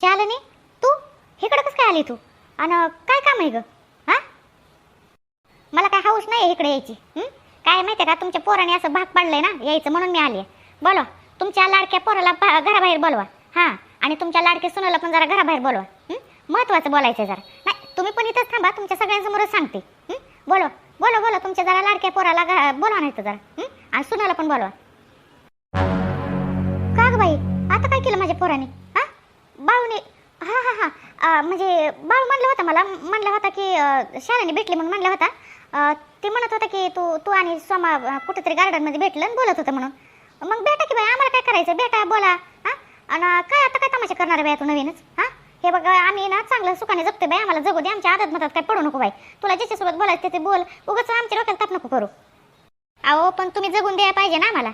शालिनी तू? इकडं कसं काय आली तू? आणि काय काम आहे ग? हा? मला काय हाऊस नाही इकडे यायची काय माहिती का तुमच्या पोराने असं भाग पाडलंय ना यायचं म्हणून मी आली बोलवा तुमच्या लाडक्या पोराला घराबाहेर बोलवा हां? आणि तुमच्या लाडक्या सुनाला पण जरा घराबाहेर बोलवा महत्त्वाचं महत्वाचं बोलायचं आहे जरा. नाही तुम्ही पण इथंच थांबा तुमच्या सगळ्यांसमोरच सांगते बोलवा बोलो बोलो तुमच्या जरा लाडक्या पोराला बोलवा नाही तर जरा आणि सुनाला पण बोलवा. का ग बाई? आता काय केलं माझ्या पोराने? बाळूने हा हा हा. म्हणजे बाळू म्हणलं होतं मला म्हणलं होता की शाळेने भेटली म्हणून म्हणलं होता. ते म्हणत होता की तू तू आणि सोमा कुठेतरी गार्डनमध्ये भेटलं आणि बोलत होतं म्हणून. मग भेटा की बाई आम्हाला काय करायचं भेटा बोला. हा? आणि काय आता काय तमाशा करणार आहे बाई तू नवीनच? हा? हे बघा आम्ही ना चांगलं सुखाने जगतो बाई. आम्हाला जगू दे. आमच्या आदत मतात काय पडू नको बाई. तुला ज्याच्यासोबत बोलायचं ते बोल. उगाच आमच्या डोक्याला ताप नको करू. अहो पण तुम्ही जगून द्यायला पाहिजे ना आम्हाला.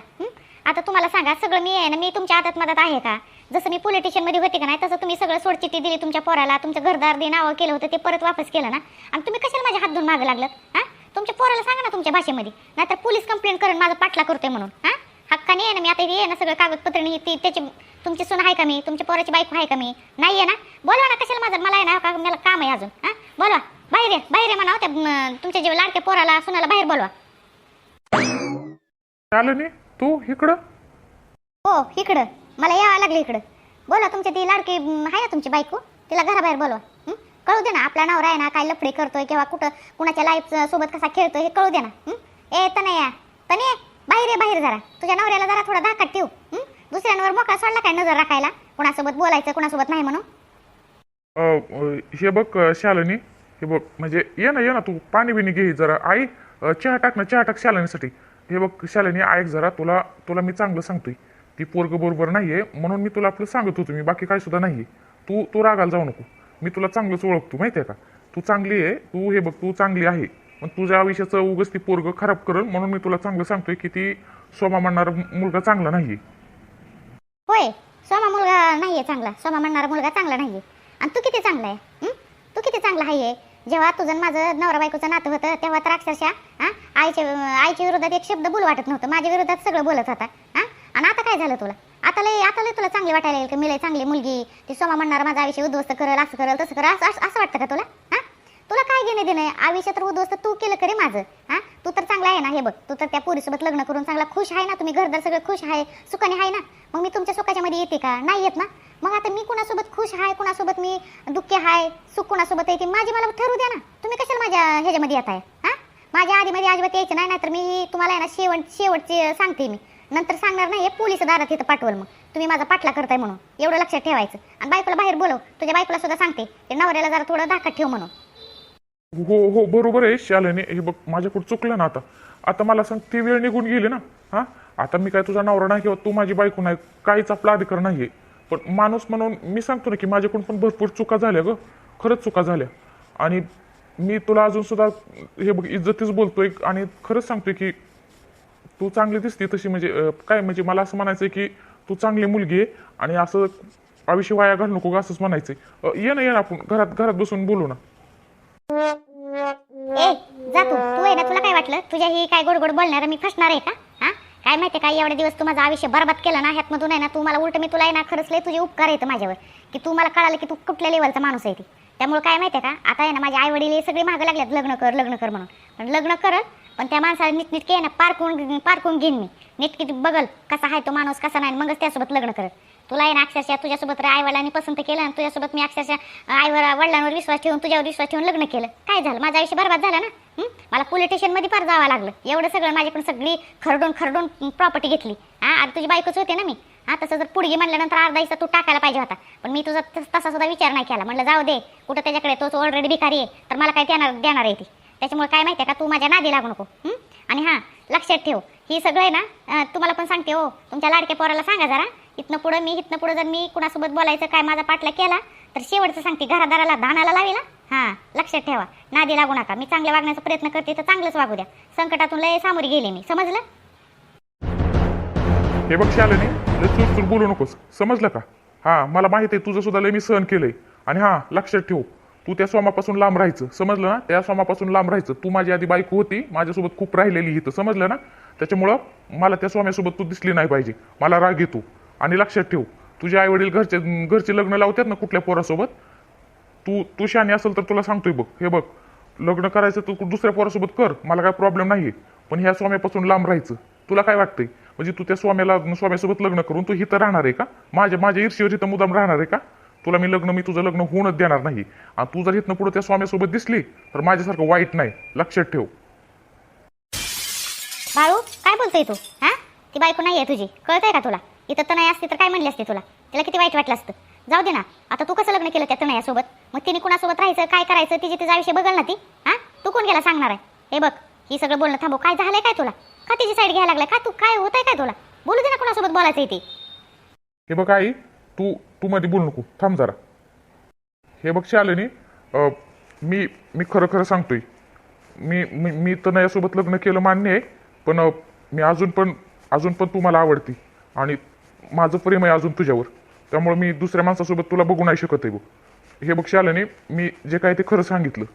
आता तुम्हाला सांगा सगळं मी आहे ना मी तुमच्या आदत मदत आहे का? जसं मी पोलीस स्टेशनमध्ये होते का नाही तसं तुम्ही सगळं सोडचिठ्ठी दिली तुमच्या पोराला तुमच्या घरदार दे नावं केलं होतं ते परत वापस केलं ना? आणि तुम्ही कशाला माझ्या हात धुवून मागं लागलं हां? तुमच्या पोराला सांगा ना तुमच्या भाषेमध्ये. नाहीतर पोलीस कंप्लेंट करून माझा पाठला करतोय म्हणून हां? हक्काने आहे ना मी आता आहे ना सगळं कागदपत्र नी ती त्याची तुमची सून आहे का मी? तुमच्या पोराची बायको आहे का मी? नाही आहे ना? बोलवा ना कशाला माझं मला आहे ना का मला काम आहे अजून हां? बोलवा. बाहेर ये बाहेर ये म्हणा त्या तुमच्या जे लाडक्या पोराला सुनाला बाहेर बोलवा. शालिनी तू इकडं? हो इकडं. मला यावं लागलं इकडं. बोला तुमच्या ती लाडकी आहे ना तुमची बायको? तिला घराबाहेर बोलवा. कळू दे ना आपला नवरा आहे ना काय लफडे करतोय किंवा कुठं कुणाच्या लाईफ सोबत कसा खेळतोय हे कळू दे ना. हं? ए तनया तने बाहेर ये बाहेर जरा. तुझ्या नवऱ्याला जरा थोडा धाकात ठेव. दुसऱ्यांवर मोकळा सोडला काय नजर राखायला? कुणासोबत बोलायचं कुणासोबत नाही म्हणून? हे बघ अ, शालिनी हे बघ म्हणजे ये ना ये ना तू पाणी बिणी घे जरा. आई चहा टाक ना चहा टाक शालिनीसाठी. हे बघ शालिनी ऐक जरा तुला तुला मी चांगलं सांगतोय. ती पोरग बरोबर नाहीये म्हणून मी तुला आपलं सांगत होतो मी बाकी काय सुद्धा नाहीये. तू तू रागाला जाऊ नको. मी तुला चांगलंच ओळखतो माहितीये का? तू चांगली आहे तू हे बघ तू चांगली आहे. पण तुझ्या आयुष्याचं उगस ती पोरग खराब करल म्हणून मी तुला चांगलं सांगतोय की ती सोमा म्हणणारा मुलगा चांगला नाहीये. होय सोमा मुलगा नाहीये चांगला. सोमा म्हणणारा मुलगा चांगला नाहीये. आणि तू किती चांगला आहे तू किती चांगला आहे जेव्हा तुझं माझं नवरा बायकोचं नातं होतं तेव्हा तर अक्षरशः हा? आईच्या आईच्या विरोधात एक शब्द बोल वाटत नव्हतं. माझ्या विरोधात सगळं बोलत होता हा? आणि आता काय झालं तुला? आता लय आता लय तुला चांगली वाटायला येईल की? मी लय चांगली मुलगी. ती सोमा म्हणणार माझा आयुष्य उद्ध्वस्त करल असं करल तसं करल. असं असं- वाटतं का तुला? हा? तुला काय घेणे देणे? आयुष्य तर उद्ध्वस्त तू केलं करे माझं. हा? तू तर चांगला आहे ना हे बघ. तू तर त्या पोरीसोबत लग्न करून चांगला खुश आहे ना तुम्ही? घरदार सगळं खुश आहे सुखाने आहे ना? मग मी तुमच्या सुखाच्या मध्ये येते का? नाही येत ना? मग आता मी कुणासोबत खुश आहे कुणासोबत मी दुःखी आहे सुख कुणासोबत येते माझी मला ठरू द्या ना. तुम्ही कशाला माझ्या ह्याच्यामध्ये येत आहे हा? माझ्या आधीमध्ये अजिबात यायचं नाही नाहीतर मी तुम्हाला आहे ना शेवट शेवटचे सांगते मी. नंतर सांगणार नाही पोलीस दारात इथं पाठवल मग. तुम्ही माझा पाठला करताय म्हणून. एवढं लक्षात ठेवायचं. आणि बायकोला बाहेर बोलव. तुझ्या बायकोला सुद्धा सांगते. की नवऱ्याला जरा थोडं धाकात ठेव म्हणून. हो हो बरोबर आहे शालेने. हे बघ माझ्याकडे चुकलं ना आता. आता मला सांग ती वेळ निघून गेली ना? हा? आता मी काय तुझा नवरा नाही किंवा तू माझी बायको नाही काहीच आपला अधिकार नाही पण माणूस म्हणून मी सांगतो ना की माझ्याकडून पण भरपूर चुका झाल्या ग. खरंच चुका झाल्या. आणि मी तुला अजून सुद्धा हे बघ इज्जतीच बोलतोय आणि खरंच सांगतोय की तू चांगली दिसते तशी म्हणजे काय म्हणजे मला असं म्हणायचं की तू चांगली मुलगी आहे आणि असं आयुष्य वाया घालू नको असंच म्हणायचं ये ना ये ना आपण घरात घरात बसून बोलू ना. ए जा तू. तू आहे ना तुला काय वाटलं? तुझ्या ही काय गोड गोड बोलणार मी फसणार आहे का? हा? काय माहिती काय एवढे दिवस तू माझं आयुष्य बरबाद केलं ना ह्यातमधून आहे ना तू मला उलट मी तुला आहे ना खरंच लय तुझे उपकार येतं माझ्यावर. की तू मला कळालं की तू कुठल्या लेवलचा माणूस आहे ती. त्यामुळे काय माहिती का? आता आहे ना माझे आई वडील हे सगळे मागं लागल्यात लग्न कर लग्न कर म्हणून. पण लग्न करल पण त्या माणसाला नीट नीटके आहे ना पारकून पारकून घेईन मी. नीट किती बघल कसा आहे तो माणूस कसा नाही मगच त्यासोबत लग्न करत तुला आहे ना अक्षरशः तुझ्यासोबत आईवडिलांनी पसंत केलं आणि तुझ्यासोबत मी अक्षरशः आईवर वडिलांवर विश्वास ठेवून तुझ्यावर विश्वास ठेवून लग्न केलं. काय झालं? माझं आयुष्य बरबाद झालं ना? मला पोलीस स्टेशनमध्ये फार जावं लागलं. एवढं सगळं माझ्याकडून सगळी खरडून खरडून प्रॉपर्टी घेतली. हां आणि तुझी बायकोच होते ना मी? हां तसं जर पुढगी म्हणल्यानंतर अर्धा हिस्सा तू टाकायला पाहिजे होता. पण मी तुझा तस- तसा सुद्धा विचार नाही केला. म्हटलं जाऊ दे कुठं त्याच्याकडे तोच ऑलरेडी भिकारी आहे तर मला काय देणार देणार आहे ती? त्याच्यामुळे काय माहिती आहे का? तू माझ्या नादी लागू नको. आणि हां लक्षात ठेव. ही सगळं आहे ना तुम्हाला पण सांगते हो. तुमच्या लाडक्या पोराला सांगा जरा. इथनं पुढं मी इथनं पुढं जर मी कुणासोबत बोलायचं काय माझा पाठला केला तर शेवटचं सांगते घरादाराला धानाला लावेला. हां लक्षात ठेवा. नादी लागू नका. मी चांगल्या वागण्याचा प्रयत्न करते तर चांगलंच वागू द्या. संकटातून लय सामोरी गेले मी. समजलं? हे बघ शालिनी चूर चूर बोलू नकोस. समजलं का? हा मला माहीत आहे तुझं सुद्धा लय मी सहन केलंय. आणि हा लक्षात ठेव. तू त्या सोमापासून लांब राहायचं समजलं ना? त्या सोमापासून लांब राहायचं. तू माझी आधी बायको होती माझ्यासोबत खूप राहिलेली इथं समजलं ना? त्याच्यामुळं मला त्या स्वाम्यासोबत तू दिसली नाही पाहिजे. मला राग येतो. आणि लक्षात ठेव तुझे आई वडील घरचे घरचे लग्न लावतात ना कुठल्या पोरासोबत? तू तू शानी असेल तर तुला सांगतोय बघ हे बघ. लग्न करायचं तू दुसऱ्या पोरासोबत कर मला काय प्रॉब्लेम नाही पण ह्या स्वाम्यापासून लांब राहायचं तुला काय वाटतंय? म्हणजे तू त्या स्वाम्याला स्वाम्यासोबत लग्न करून तू इथं राहणार आहे का? माझ्या माझ्या ईर्षेवर इथं मुदाम राहणार आहे का? तुला मी लग्न मी तुझं लग्न होऊनच देणार नाही. आणि तू जर इथनं पुढे त्या स्वाम्यासोबत दिसली तर माझ्यासारखं वाईट नाही. लक्षात ठेव. बाळू काय बोलतोय तू? हा? ती बायको नाही आहे तुझी. कळतंय का तुला? इथं तर नाही असते तर काय म्हणली असते तुला? तिला किती वाईट वाटलं असतं. जाऊ दे ना. आता तू कसं लग्न केलं त्या तनयासोबत? मग तिने कुणासोबत राहायचं काय करायचं? तिचे तिचा आयुष्य बघल ना ती? हा? तू कोण गेला सांगणार आहे? हे बघ ही सगळं बोलणं थांबव. काय झालंय काय तुला? का तिची साईड घ्यायला लागलाय? का तू काय होतंय काय तुला? बोलू दे ना कुणासोबत बोलायचं ते. हे बघ आई तू तू मध्ये बोलू नको. थांब जरा. हे बघ शालिनी अं, मी मी खरं खरं सांगतोय. मी मी मी तर यासोबत लग्न केलं मान्य आहे पण मी अजून पण अजून पण तू मला आवडती. आणि माझं प्रेम आहे अजून तुझ्यावर. त्यामुळे मी दुसऱ्या माणसासोबत तुला बघू नाही शकत आहे बघ. हे बघ शालिनी मी जे काय ते खरं सांगितलं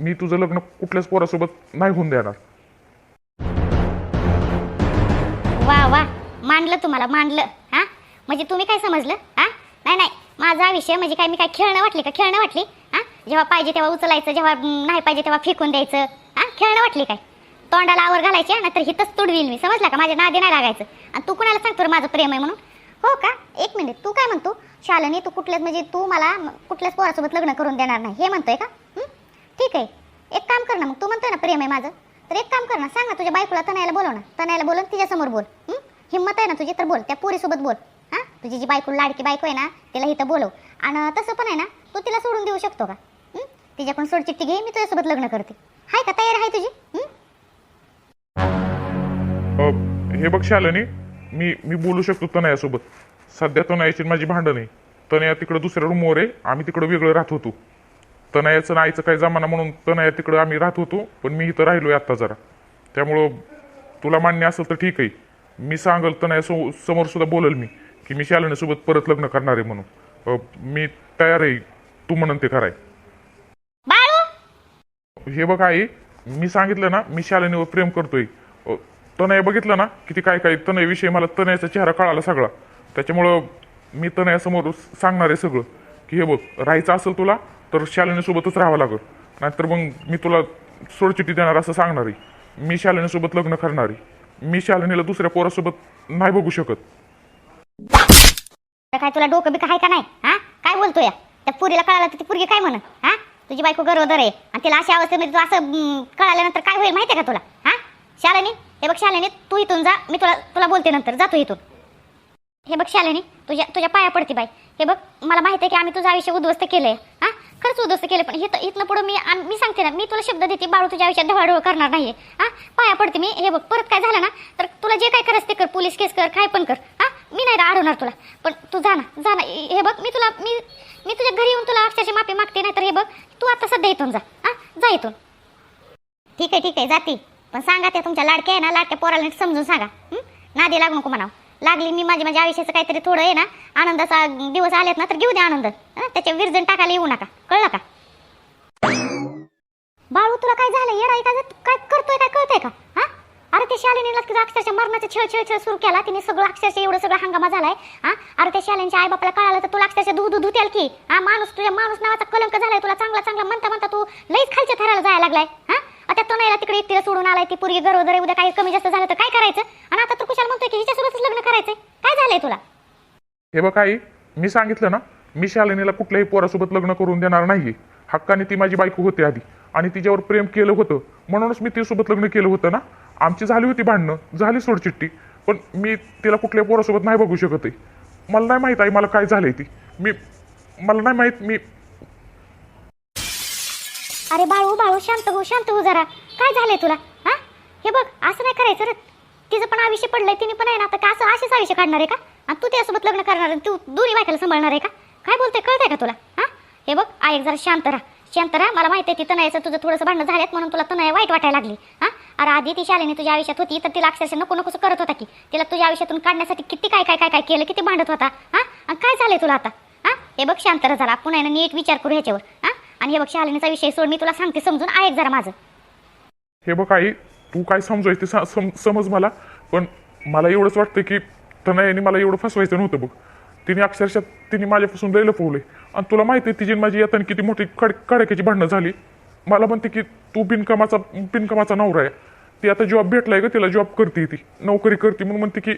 मी तुझं लग्न कुठल्याच पोरासोबत नाही होऊन देणार. वा वा. मांडलं तुम्हाला मांडलं हा? म्हणजे तुम्ही काय समजलं? हा? माझा विषय म्हणजे काय? मी काय खेळणं वाटली का? खेळणं वाटली? हां जेव्हा पाहिजे तेव्हा उचलायचं जेव्हा नाही पाहिजे तेव्हा फेकून द्यायचं. हां खेळणं वाटली काय? तोंडाला आवर घालायचे नाहीतर हितच तुडवील मी. समजला का? माझ्या नादे नाही लागायचं. आणि तू कुणाला सांगतो माझं प्रेम आहे म्हणून? हो का? एक मिनिट. तू काय म्हणतो? शालनी तू कुठल्याच म्हणजे तू मला कुठल्याच पोरासोबत लग्न करून देणार नाही. हे म्हणतोय का? ठीक आहे. एक काम कर ना मग. तू म्हणतोय ना प्रेम आहे माझं. तर एक काम कर ना. सांग ना तुझ्या बायकोला तनायला बोलव ना. तनायला बोलून तिच्यासमोर बोल. हिंमत आहे ना तुझी? तर बोल. त्या पोरीसोबत बोल. हां? तुझी जी बायको लाडकी बायको आहे ना तिला इथं बोलव. आणि तसं पण आहे ना तू तिला सोडून देऊ शकतो का? तिच्याकडून सोडचिट्टी घे मी तुझ्यासोबत लग्न करते. हाय का? तयार आहे तुझी? हे? बघ शालनी मी मी बोलू शकतो तनयासोबत. सध्या तनयाची माझी भांडण आहे. तनया तिकडं दुसऱ्या रूमवर आहे आम्ही तिकडं वेगळं राहत होतो. तनयाचं नाहीचं काही जमाना म्हणून तनया तिकडं आम्ही राहत होतो पण मी इथं राहिलोय आत्ता जरा. त्यामुळं तुला मान्य असेल तर ठीक आहे. मी सांगल तनया सो समोर सुद्धा बोलल मी. की मी शालिनीसोबत परत लग्न करणार आहे म्हणून. अं, मी तयार आहे. तू म्हणून ते कराय बाळू! हे बघ आई मी सांगितलं ना मी शालिनीवर प्रेम करतोय. अ, तनय बघितलं ना किती काय काय तनयविषयी मला तनयाचा चेहरा कळाला सगळा. त्याच्यामुळं मी तनयासमोर सांगणार आहे सगळं. की हे बघ राहायचं असेल तुला तर शालिनीसोबतच राहावं लागल. नाहीतर मग मी तुला सोडचिठी देणार असं सांगणार आहे. मी शालिनीसोबत लग्न करणार आहे. मी शालिनीला दुसऱ्या पोरासोबत नाही बघू शकत. तर काय तुला डोकं बिकं आहे का नाही? हा? काय बोलतोय? त्या पुरीला कळालं तर ती पुरगी काय म्हणून हा? तुझी बायको गरोदर आहे. आणि तिला अशा अवस्थेमध्ये म्हणजे तू असं कळाल्यानंतर काय होईल माहितीये का तुला? हा? शालिनी हे बघ शालिनी तू इथून जा. मी तुला तुला बोलते नंतर. जातो इथून. हे बघ शालिनी तुझ्या तुझ्या पाया पडते बाई. हे बघ मला माहिती आहे की आम्ही तुझं आयुष्य उद्ध्वस्त केलंय. हा? खरंच उद्ध्वस्त केलं पण इथं इथनं पुढं मी मी सांगते ना मी तुला शब्द देते बाळू तुझ्या आयुष्यात ढवळाढवळ करणार नाहीये. हा? पाया पडते मी. हे बघ परत काय झालं ना तर तुला जे काय करायचं ते कर. पोलीस केस कर काय पण कर. हा? मी नाही अडवणार तुला. पण तू जा ना जा ना. हे बघ मी तुला मी मी तुझ्या घरी येऊन तुला अक्षरशः माफी मागते नाही तर हे बघ तू आता सध्या इथून जा. हा? जा इथून. ठीक आहे ठीक आहे जाते. पण सांगा त्या तुमच्या लाडक्या आहे ना लाडक्या पोराला नीट समजून सांगा. नादी लागू नको म्हणावं. लागली मी माझ्या माझ्या आयुष्याचं काहीतरी थोडं आहे ना आनंदाचा दिवस आलेत ना तर घेऊ दे आनंद. त्याचे विरजण टाकायला येऊ नका. कळलं का? बाळू तुला काय झालं येडा काय झालं? काय करतोय काय कळतंय का? अरे त्या शालिनीला अक्षरशः मरणाचा छळ छळ छळ सुरू केला. तिने सगळं अक्षरशः एवढं सगळं हंगामा झालाय हा? अरे त्या शालिनीच्या आई बापाला कळालं तर तुला अक्षरशः धू धू धुत्याल की. हा माणूस तुझ्या माणूस नावाचा कलंक झालाय तुला चांगला चांगला म्हणता म्हणता तू लईच खालच्या थराला जायला लागलाय हा? आता तो नाही तिकडे एकटीला सोडून आलाय ती पूर्वी गरोदर आहे, उद्या काही कमी जास्त झालं तर काय करायचं? आणि आता तू कुशाल म्हणतोय की हिच्यासोबतच लग्न करायचंय. काय झालंय तुला? हे बघ आई मी सांगितलं ना मी शालिनीला कुठल्याही पोरासोबत लग्न करून देणार नाही हक्काने ती माझी बायको होती आधी. आणि तिच्यावर प्रेम केलं होतं. म्हणूनच मी तिच्यासोबत लग्न केलं होतं ना. आमची झाली होती भांडणं झाली सोडचिट्टी पण मी तिला कुठल्या पोरासोबत नाही बघू शकत आहे मला नाही माहीत आहे मला काय झालंय ती. मी मला नाही माहीत मी अरे बाळू बाळू शांत हो शांत हो जरा. काय झालंय तुला? हा? हे बघ असं नाही करायचं रे. तिचं पण आयुष्य पडलंय तिने पण आहे ना आता का असं असेच आयुष्य काढणार आहे का? आणि तू त्यासोबत लग्न करणार आहे तू दोन्ही बायकाला सांभाळणार आहे का? काय बोलते कळतंय का तुला? हा? हे बघ आई जरा शांत राहा. शांत मला माहिती आहे ती तनयाचं तुझं थोडंसं भांडणं झाल्यात म्हणून तुला तनया वाईट वाटायला लागली हा? अरे आधी ती शालेने तुझ्या आयुष्यात होती तर तिला अक्षरशः नको नकोसं करत होता की तिला तुझ्या आयुष्यातून काढण्यासाठी किती काय काय काय काय केलं किती भांडत होता हा? आणि काय झालंय तुला आता हा? हे बघ शांत राहा जरा पुन्हा आहे नीट विचार करू ह्याच्यावर हा? आणि हे बघ शालेनेचा विषय सोड मी तुला सांगते समजून ऐक जरा माझं. हे बघ आई तू काय समजायचं ते समज मला पण मला एवढंच वाटतं की तनयाने मला एवढं फसवायचं नव्हतं बघ. तिने अक्षरशः तिने माझ्यापासून लय लपवले. आणि तुला माहिती आहे तिची आणि माझी येताना किती मोठी खड कडक्याची भांडणं झाली. मला म्हणते की तू बिनकामाचा बिनकामाचा नवरा आहे. ती आता जॉब भेटलाय का तिला जॉब करते ती. नोकरी करते म्हणून म्हणते की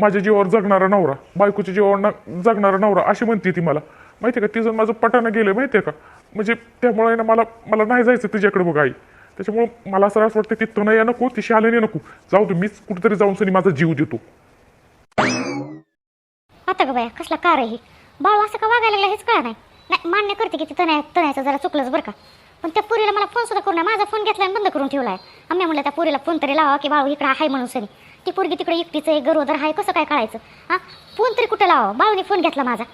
माझ्या जीवावर जगणारा नवरा बायकोच्या जीवावर ना- जगणारा नवरा अशी म्हणते ती मला. माहिती आहे का तिचं माझं पटानं गेलं माहिती आहे का? म्हणजे त्यामुळे ना मला मला नाही जायचं तिच्याकडे बघ आई. त्याच्यामुळं मला असं असं वाटतं तिथं नाही नको ती शालेने नको. जाऊ दे मीच कुठेतरी जाऊन सनी माझा जीव देतो. आता ग बाया कसला कार आहे बाळू असं का वागायला लागला हेच कळा नाही. नाही मान्य करते की तिथं नाही तणायचं जरा चुकलंच बरं का. पण त्या पुरीला मला फोन सुद्धा करून माझा फोन घेतला आणि बंद करून ठेवला आहे. आम्ही म्हणलं त्या पुरीला फोन तरी लावा की बाळू इकडं आहे म्हणून सरी ती पोरगी तिकडे एकटीचं आहे गरोदर आहे कसं काय कळायचं? हां? फोन तरी कुठं लावा? बाळूने फोन घेतला माझा.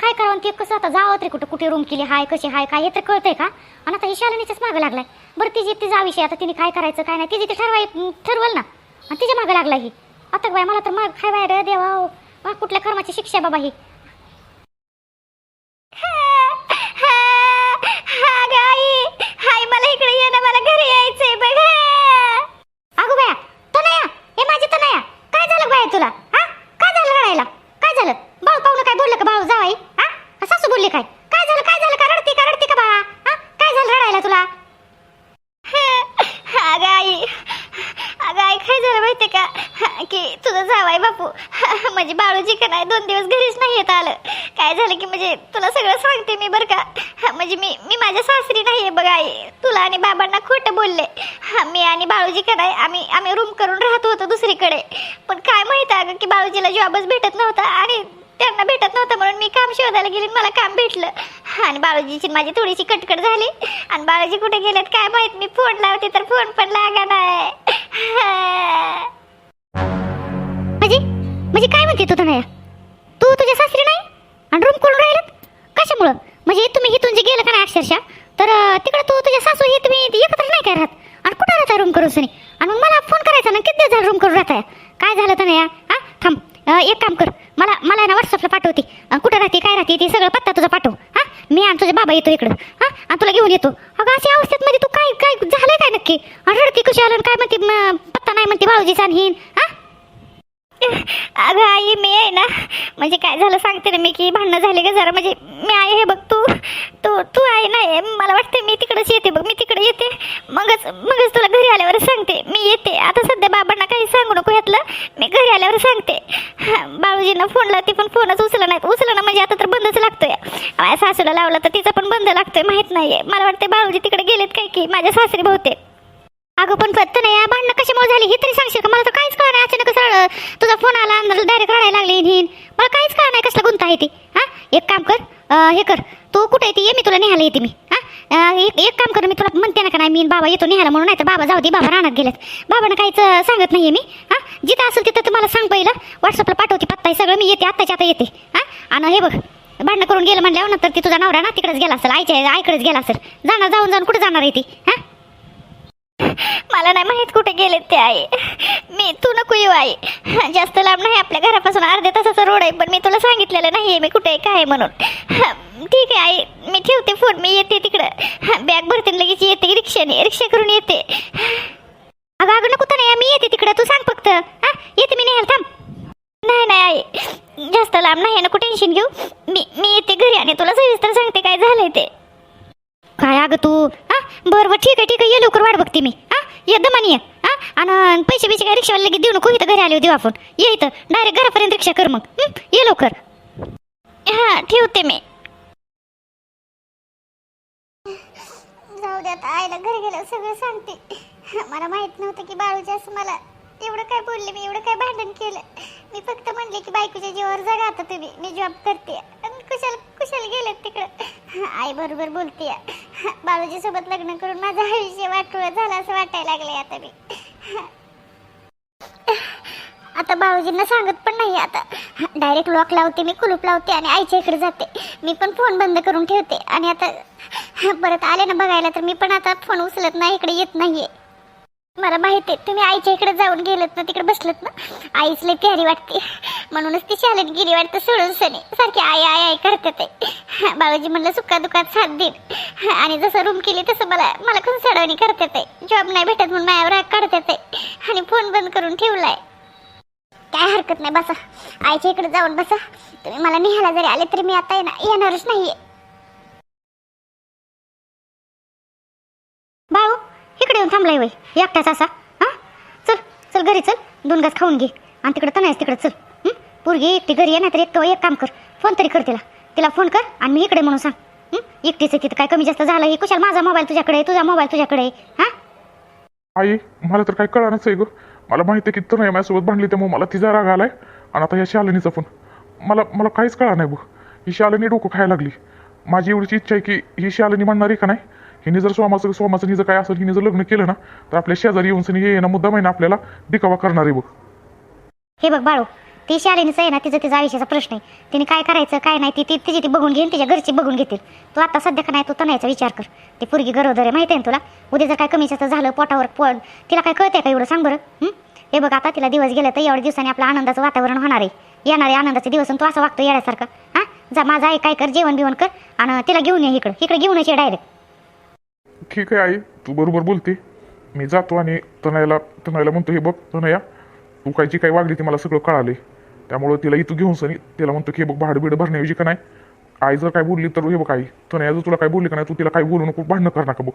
काय करावं? ते कसं आता जावं तरी कुठं? कुठे रूम केली? हाय कशी हाय काय हे तर कळतंय का? आणि आता ही शालिनीच्याच मागं लागलाय. बरं तिची तिचा विषय आता तिने काय करायचं काय नाही? तिची ते ठरवाय ठरवल ना. आणि तिच्या मागं लागला ही. आता बाय मला तर माग काय बाय देवा हो. कुठल्या कर्माची शिक्षा बाबा ही हाय मला इकडे ये ना मला घरी यायचंय बघ अगो बाया तनया हे माझी तनया काय झालं बाया तुला हा काय झालं रडायला काय झालं बाळ पाहुणं काय बोललं का बाळ जावाई हा का सासू बोलली काय काय झालं काय झालं का रडती का रडती का बाळा हा काय झालं रडायला तुला अगं आई अगं आई काय झालं माहितीये का की तुझं जावाय बापू म्हणजे बाळूजी का नाही दोन दिवस घरीच नाही येत आलं काय झालं की म्हणजे तुला सगळं सांगते मी बरं का म्हणजे मी मी माझ्या सासरी नाही आहे बघा आई. तुला आणि बाबांना खोटं बोलले. मी आणि बाळूजी का नाही आम्ही आम्ही रूम करून राहत होतो दुसरीकडे. पण काय माहीत अगं की बाळूजीला जॉबच भेटत नव्हता आणि त्यांना भेटत नव्हतं म्हणून मी काम शोधायला गेली मला काम भेटलं. आणि बाळूजीची माझी थोडीशी कटकट झाली. आणि बाळूजी कुठे गेलेत काय माहीत? मी फोन लावते तर फोन पण लागा नाही म्हणजे म्हणजे काय म्हणते तू तनया तू तुझ्या सासरी नाही? आणि रूम करून राहिलं कशामुळं? म्हणजे तुम्ही इथून जे गेलं का नाही अक्षरशः तर तिकडे तू तुझ्या सासू हे तुम्ही एकत्र नाही काय राहत? आणि कुठं राहता रूम करून सनी? आणि मग मला फोन करायचा ना किती झालं रूम करून राहता? काय झालं तर नाही हा थांब. एक काम कर. मला मला ना व्हॉट्सअपला पाठवते कुठं राहते काय राहते ते सगळं पत्ता तुझा पाठव. हा मी आणि तुझे बाबा येतो इकडं हा आणि तुला घेऊन येतो अगं अशा अवस्थेत मध्ये तू काय काय झालंय काय नक्की आणि रडती कशी आलं आणि काय म्हणते म, पत्ता नाही म्हणते बाळूजीचा आणि हिन हा अगं आई मी आहे ना म्हणजे काय झालं सांगते ना मी की भांडणं झाली का जरा म्हणजे मी आहे हे बघ तू तू तू आहे नाही मला वाटते मी तिकडंच येते बघ मी तिकडे येते मगच मगच तुला घरी आल्यावर सांगते मी येते आता सध्या बाबांना काही सांगू नको ह्यातलं मी घरी आल्यावर सांगते हा, बाळूजींना फोन लावते पण फोनच उचला नाही उचला ना म्हणजे आता तर बंदच लागतोय. माझ्या सासूला लावला तर तिचा पण बंद लागतोय माहीत नाहीये. मला वाटतं बाळूजी तिकडे गेलेत काय की माझ्या सासरी बहुते अगं पण पत्ता नाही या भांडणं कशामुळे झाली? हे तरी सांगशील का? मला तर काहीच कळणार अचानक सरळ तुझा फोन आला आणि डायरेक्ट रडायला लागली हिन. मला काहीच कळणार नाही कसला गुंता आहे ती. हा? एक काम कर हे कर. तू कुठे येते ये मी तुला निघायला येते मी. एक एक काम कर मी तुला म्हणते ना का नाही मी बाबा येतो निघायला म्हणून नाही तर बाबा जाऊ दे बाबा रानात गेलेत. बाबांना काहीच सांगत नाही मी. हां? जिथं असेल तिथं तुम्हाला सांग पहिलं. व्हॉट्सअपला पाठवते पत्ता हे सगळं मी येते आत्ताच्या आता येते. हां? आणि हे बघ भांडणं करून गेलं म्हणल्यावर नंतर ती तुझा नवरा ना तिकडेच गेला असेल आईच्या आईकडेच गेला असेल. जाणार जाऊन जाऊन कुठं जाणार आहे ती? हां? मला नाही माहीत कुठे गेलेत ते आई. मी तू नको येऊ आई. जास्त लांब नाही आपल्या घरापासून अर्ध्या तासाचा रोड आहे पण मी तुला सांगितलेलं नाही मी कुठे आहे काय म्हणून. ठीक आहे आई मी ठेवते फोन मी येते तिकडं. बॅग भरते लगेच येते रिक्षाने रिक्षा करून येते. अगं अगं नको तर नाही मी येते तिकडं तू सांग फक्त. हा येते मी नाही थांब. नाही नाही आई जास्त लांब नाही नको टेन्शन घेऊ. मी मी येते घरी आणि तुला सविस्तर सांगते काय झालंय ते. काय अगं तू बरं बरं ठीक आहे ठीक आहे. ये लवकर वाट बघते मी. हा? ये दमानी ये. हा? आणि पैसे बिसे काय रिक्षावाला लगेच देऊ नको? इथं घरी आले देऊ आपण. ये इथं. डायरेक्ट घरापर्यंत रिक्षा कर मग? ये लवकर. हा ठेवते मी. जाऊ द्या आईला घरी गेलं सगळं सांगते. मला माहीत नव्हतं की बाळूच्या असं मला एवढं काय बोलले मी एवढं काय भांडण केलं. मी फक्त म्हणले की बायकोच्या जीवावर जगा आता तुम्ही. मी जॉब करते. आणि कुशाल कुशाल गेलेत तिकडं. आई बरोबर बोलते बाळूजी सोबत लग्न करून माझा आयुष्य वाटोळ झालं असं वाटायला लागलंय आता मी. आता बाबूजींना सांगत पण नाही आता. डायरेक्ट लॉक लावते मी कुलूप लावते आणि आईच्या इकडे जाते. मी पण फोन बंद करून ठेवते. आणि आता परत आले ना बघायला तर मी पण आता फोन उचलत नाही इकडे येत नाहीये. मला माहिती आहे तुम्ही आईच्या इकडे जाऊन गेलत ना तिकडे बसलत ना. आईच लय प्यारी वाटते. म्हणूनच ती शाळेत गेली वाटतं सोडून सनी. सारखी आई आई आई करते ते. बाबाजी म्हणलं सुका दुखात साथ देईन. आणि जसं रूम केली तसं मला मला खूप सडवणी करते ते जॉब नाही भेटत म्हणून माझ्यावर राग काढते ते आणि फोन बंद करून ठेवलाय. काय हरकत नाही बसा. आईच्या इकडे जाऊन बसा. तुम्ही मला निघायला जरी आले तरी मी आता येणार- येणारच नाहीये. बाळू इकडे येऊन थांबलाय वय एकटाच असा. हा? चल चल घरी चल. दोन घास खाऊन घे. आणि तिकडे तणायच तिकडे चल. पोरगी एकटी घरी ये ना तर एक एक काम कर. फोन तरी कर तिला. तिला फोन कर आणि मी इकडे म्हणून सांग. हं? एकटीच तिथं काय कमी जास्त झालं? हे कुशाल माझा मोबाईल तुझ्याकडे आहे, तुझा मोबाईल तुझ्याकडे आहे, हा? आई मला तर काही कळानच आहे ग. मला माहिती आहे की तनय माझ्यासोबत भांडली त्यामुळे मला तिचा राग आलाय. आणि आता ह्या शालिनीचा फोन मला मला काहीच कळा नाही बघ ही शालिनी डोकं खायला लागली. माझी एवढीची इच्छा आहे की ही शालिनी म्हणणार आहे का नाही? हिने जर स्वामाचं स्वामाचं हिचं काय असेल हिने जर लग्न केलं ना तर आपल्या शेजारी येऊन सनी ये ना मुद्दा महिना आपल्याला दिकावा करणार आहे बघ. हे बघ बाळू ती शाळेनीचं आहे ना तिचं तिचा आयुष्याचा प्रश्न आहे. तिने काय करायचं काय नाही ती ती तिची ती बघून घेईन तिच्या घरची बघून घेतील. तू आता सध्या का नाही तू तणायचा विचार कर. ती पोरगी गरोदर आहे माहिती आहे ना तुला? उद्या जर काय कमी जास्त झालं पोटावर पोट तिला काय कळतंय का एवढं? सांग बरं. हे? बघ आता तिला दिवस गेले तर एवढ्या दिवसाने आपलं आनंदाचं वातावरण होणार आहे. येणारे आनंदाचे दिवस आणि तू असं वागतो येण्यासारखं हां? जा माझा आहे काय कर जेवण बिवण कर आणि तिला घेऊन ये इकडं. इकडे घेऊनच ये डायरेक्ट. ठीक आहे आई तू बरोबर बोलते. मी जातो आणि तनयाला तनयाला म्हणतो हे बघ तनया तू काय जी काही वागली ती मला सगळं कळाले त्यामुळं तिला इथं घेऊन सनी तिला म्हणतो की बघ भाडं बिडं भरण्याऐवजी का नाही आई जर काय बोलली तर हे बघ आई तनया जर तुला काय बोलली का नाही तू तिला काय बोलू नको भांडणं कर नका बघ.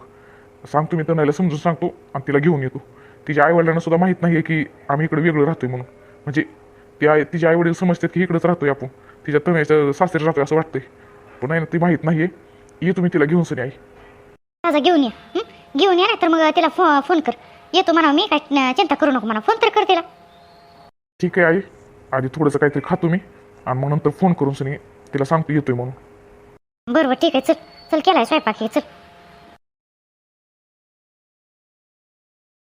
सांगतो मी तनयाला समजून सांगतो आणि तिला घेऊन येतो. तिच्या आईवडिलांना सुद्धा माहीत नाही आहे की आम्ही इकडे वेगळं राहतोय म्हणून. म्हणजे ती आई तिचे आईवडील समजतात की इकडेच राहतोय आपण. तिच्या तनयाच्या सासरी राहतोय असं वाटतंय. पण नाही ना ती माहीत नाही आहे ये तुम्ही तिला घेऊन सनी आई. माझा घेऊन ये? घेऊन ये ना तर मग तिला फो फोन कर. येतो म्हणा मी काय चिंता करू नको म्हणा फोन तर कर तिला. ठीक आहे आई. आधी थोडंसं काहीतरी खातो मी आणि मग नंतर फोन करून सनी तिला सांगतो येतोय म्हणून. बरोबर ठीक आहे. चल चल केलाय स्वयंपाक हे चल.